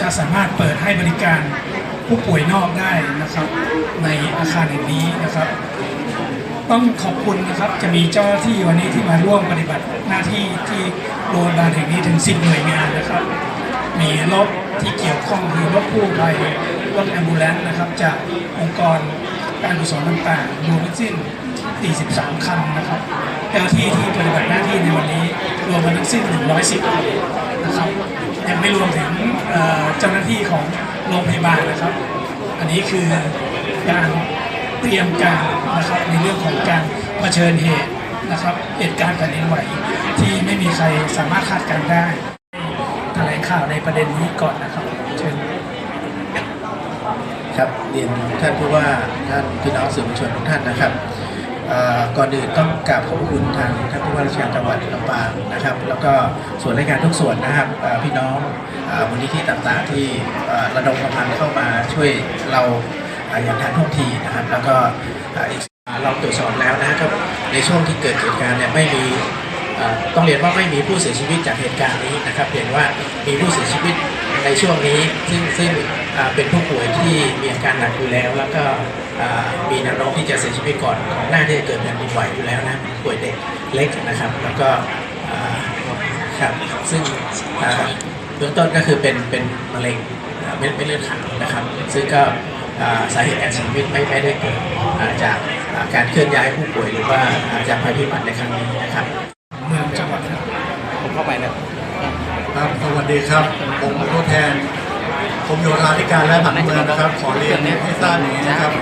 จะสามารถเปิดให้บริการผู้ป่วยนอกได้นะครับ ในอาคารแห่งนี้นะครับ ต้องขอบคุณนะครับจะมีเจ้าหน้าที่วันนี้ที่มาร่วมปฏิบัติหน้าที่ที่โรงพยาบาลแห่งนี้ถึง10หน่วยงานนะครับ มีรถที่เกี่ยวข้องคือรถกู้ภัยรถแอมบูเลนต์นะครับ จากองค์กรการกุศลต่างๆรวมทั้งสิ้น 43 คันนะครับเจ้าหน้าที่ที่ปฏิบัติหน้าที่ในวันนี้รวมกันทั้งสิ้น 110คนนะครับ ยังไม่รวมถึงเจ้าหน้าที่ของโรงพยาบาลนะครับ อันนี้คือการเตรียมการนะครับในเรื่องของการเผชิญเหตุนะครับเหตุการณ์แผ่นดินไหวที่ไม่มีใครสามารถคาดการได้แถลงข่าวในประเด็นนี้ก่อนนะครับเชิญครับเรียนท่านผู้ว่าท่านพี่น้องสื่อมวลชนทุกท่านนะครับ ก่อนอื่นต้องกราบขอบคุณทางท่านผู้ว่าราชการจังหวัดลำปางนะครับ แล้วก็ส่วนราชการทุกส่วนนะครับพี่น้องมูลนิธิต่างๆ ที่ระดมกำลังเข้ามาช่วยเราอย่างทันท่วงทีนะครับ แล้วก็เอ่ออีกเราตรวจสอบแล้วนะครับในช่วงที่เกิดเหตุการณ์เนี่ยไม่มีต้องเรียนว่าไม่มีผู้เสียชีวิตจากเหตุการณ์นี้นะครับเห็นว่ามีผู้เสียชีวิต ในช่วงนี้ซึ่งซึ่งอ่าเป็นผู้ป่วยที่มีอาการหนักอยู่แล้ว แล้วก็อ่ามีแนวโน้มที่จะเสียชีวิตก่อนของหน้าที่จะเกิดแผ่นดินไหวอยู่แล้วนะป่วยเด็กเล็กนะครับ แล้วก็อ่าครับซึ่งอ่าเบื้องต้นก็คือเป็นเป็นมะเร็งอ่าเม็ดเม็ดเลือดขาวนะครับ ซึ่งก็อ่าสาเหตุการเสียชีวิตไม่ไม่ได้เกิดอ่าจากอ่าการเคลื่อนย้ายผู้ป่วยหรือว่าอ่าจากภัยพิบัติในครั้งนี้นะครับเมืองจังหวัดครับผมเข้าไปเลย ครับสวัสดีครับ ผมผู้แทนกรมโยธาธิการและผังเมืองนะครับ ขอเรียนให้ทราบอย่างนี้นะครับ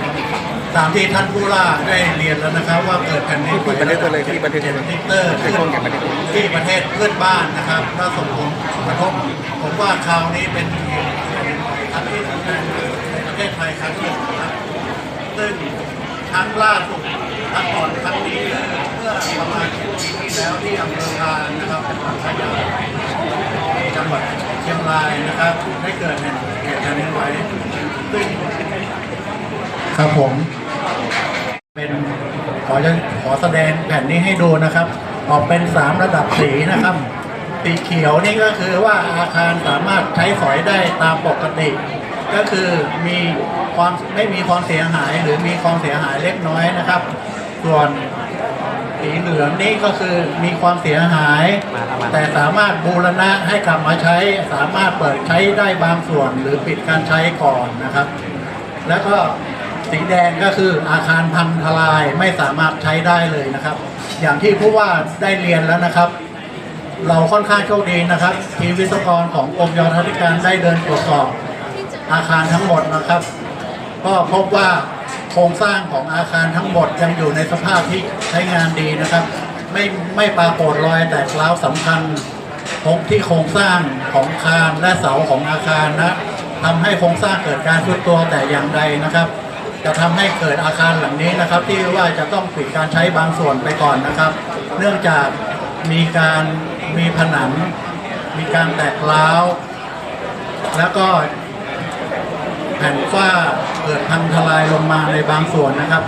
ตามที่ท่านผู้ว่าได้เรียนแล้วนะครับ ว่าเกิดแผ่นดินไหวบันทึกไปเลยที่บันทึกเจ็ดลิกเตอร์ไปช่วงแก่บันทึกที่ประเทศเพื่อนบ้านนะครับถ้าส่งผลกระทบผมว่าคราวนี้เป็นเหตุครั้งที่สำคัญในประเทศไทยครั้งที่หนึ่งนะครับซึ่งครั้งล่าสุดครั้งก่อนครั้งนี้เมื่อประมาณสิบปีที่แล้วที่อำเภอพานนะครับจังหวัดพะเยาจัง หวัดเชียงรายนะครับ ได้เกิดเหตุเหตุการณ์นี้ไว้ซึ่งครับผมเป็นขอจะขอแสดงแผ่นนี้ให้ดูนะครับ ออกเป็นสามระดับสีนะครับ สีเขียวนี่ก็คือว่าอาคารสามารถใช้สอยได้ตามปกติ ก็คือมีความไม่มีความเสียหายหรือมีความเสียหายเล็กน้อยนะครับ ส่วน สีเหลืองนี่ก็คือมีความเสียหาย แต่สามารถบูรณะให้กลับมาใช้ สามารถเปิดใช้ได้บางส่วนหรือปิดการใช้ก่อนนะครับ แล้วก็สีแดงก็คืออาคารพังทลายไม่สามารถใช้ได้เลยนะครับ อย่างที่ผู้ว่าได้เรียนแล้วนะครับ เราค่อนข้างโชคดีนะครับ ทีมวิศวกรของกรมโยธาธิการได้เดินตรวจสอบอาคารทั้งหมดนะครับ ก็พบว่า โครงสร้างของอาคารทั้งหมดยังอยู่ในสภาพที่ใช้งานดีนะครับ ไม่ไม่ปรากฏรอยแตกร้าวสำคัญของที่โครงสร้างของอาคารและเสาของอาคารนะทำให้โครงสร้างเกิดการทุดตัวแต่อย่างใดนะครับ จะทำให้เกิดอาคารหลังนี้นะครับ ที่ว่าจะต้องปิดการใช้บางส่วนไปก่อนนะครับ เนื่องจากมีการมีผนัง มีการแตกร้าว แล้วก็ ผ่นฝ้าเกิดพังทลายลงมาในบางส่วนนะครับ